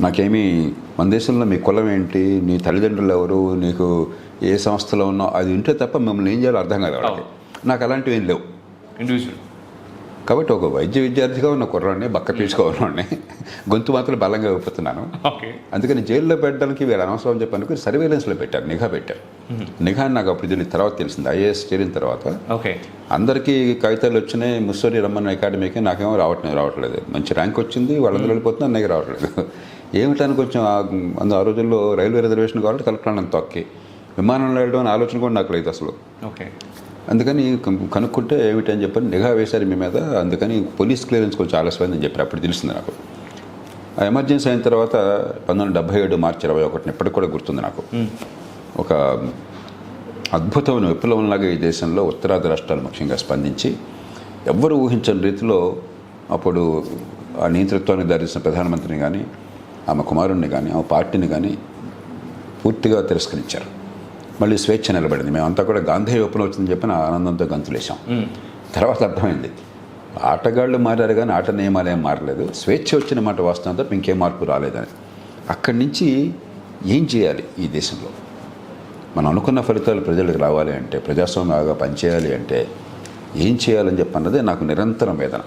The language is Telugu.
నాకేమీ మన దేశంలో మీ కులం ఏంటి నీ తల్లిదండ్రులు ఎవరు నీకు ఏ సంస్థలో ఉన్నావు అది ఉంటే తప్ప మిమ్మల్ని ఏం చేయాలో అర్థం కాదు వాళ్ళకి నాకు అలాంటివి ఏం లేవు. ఇండివిజువల్ కాబట్టి ఒక వైద్య విద్యార్థిగా ఉన్న కుర్రాడిని బక్క పీచుగా ఉన్నవాడిని గొంతు మాత్రం బలంగా ఓకే. అందుకని జైల్లో పెట్టడానికి వీళ్ళు అనవసరం అని చెప్పి అనుకుని సర్వేలెన్స్లో పెట్టారు నిఘా పెట్టారు నిఘా అని నాకు అప్పుడు తెలియని తర్వాత తెలిసింది ఐఏఎస్ చేరిన తర్వాత. ఓకే. అందరికీ కాగితాలు వచ్చినాయి ముస్సోరి రమ్మన్న అకాడమీకి నాకేమో రావట్లేదు రావట్లేదు. మంచి ర్యాంక్ వచ్చింది వాళ్ళందరూ వెళ్ళిపోతున్నా అన్నయ్య రావట్లేదు. ఏమిటానికి కొంచెం అందు ఆ రోజుల్లో రైల్వే రిజర్వేషన్ కాబట్టి కలెక్టర్ తొక్కి విమానంలో వెళ్ళడం అనే ఆలోచన కూడా నాకు లేదు అసలు. ఓకే. అందుకని కను- కనుక్కుంటే ఏమిటి అని చెప్పని నిఘా వేశారు మీ మీద అందుకని పోలీస్ క్లియరెన్స్ కొంచెం ఆలస్యమైందని చెప్పారు అప్పుడు తెలిసింది నాకు. ఆ ఎమర్జెన్సీ అయిన తర్వాత పంతొమ్మిది వందల డెబ్బై ఏడు మార్చి ఇరవై ఒకటిని ఇప్పటికి కూడా గుర్తుంది నాకు. ఒక అద్భుతమైన విప్లవంలాగా ఈ దేశంలో ఉత్తరాది రాష్ట్రాలు ముఖ్యంగా స్పందించి ఎవ్వరు ఊహించని రీతిలో అప్పుడు ఆ నియంతృత్వానికి దారిసిన ప్రధానమంత్రిని కానీ ఆమె కుమారుణ్ణి కానీ ఆమె పార్టీని కానీ పూర్తిగా తిరస్కరించారు. మళ్ళీ స్వేచ్ఛ నిలబడింది. మేమంతా కూడా గాంధీ విప్లవం వచ్చిందని చెప్పి నా ఆనందంతో గంతులేసాం తర్వాత అర్థమైంది. ఆటగాళ్ళు మారారు కానీ ఆట నియమాలు ఏం మారలేదు. స్వేచ్ఛ వచ్చిన మాట వాస్తవం తప్ప ఇంకేం మార్పు రాలేదని. అక్కడి నుంచి ఏం చేయాలి ఈ దేశంలో? మనం అనుకున్న ఫలితాలు ప్రజలకు రావాలి అంటే ప్రజాస్వామ్యంగా పనిచేయాలి అంటే ఏం చేయాలని చెప్పి అన్నదే నాకు నిరంతరం వేదన.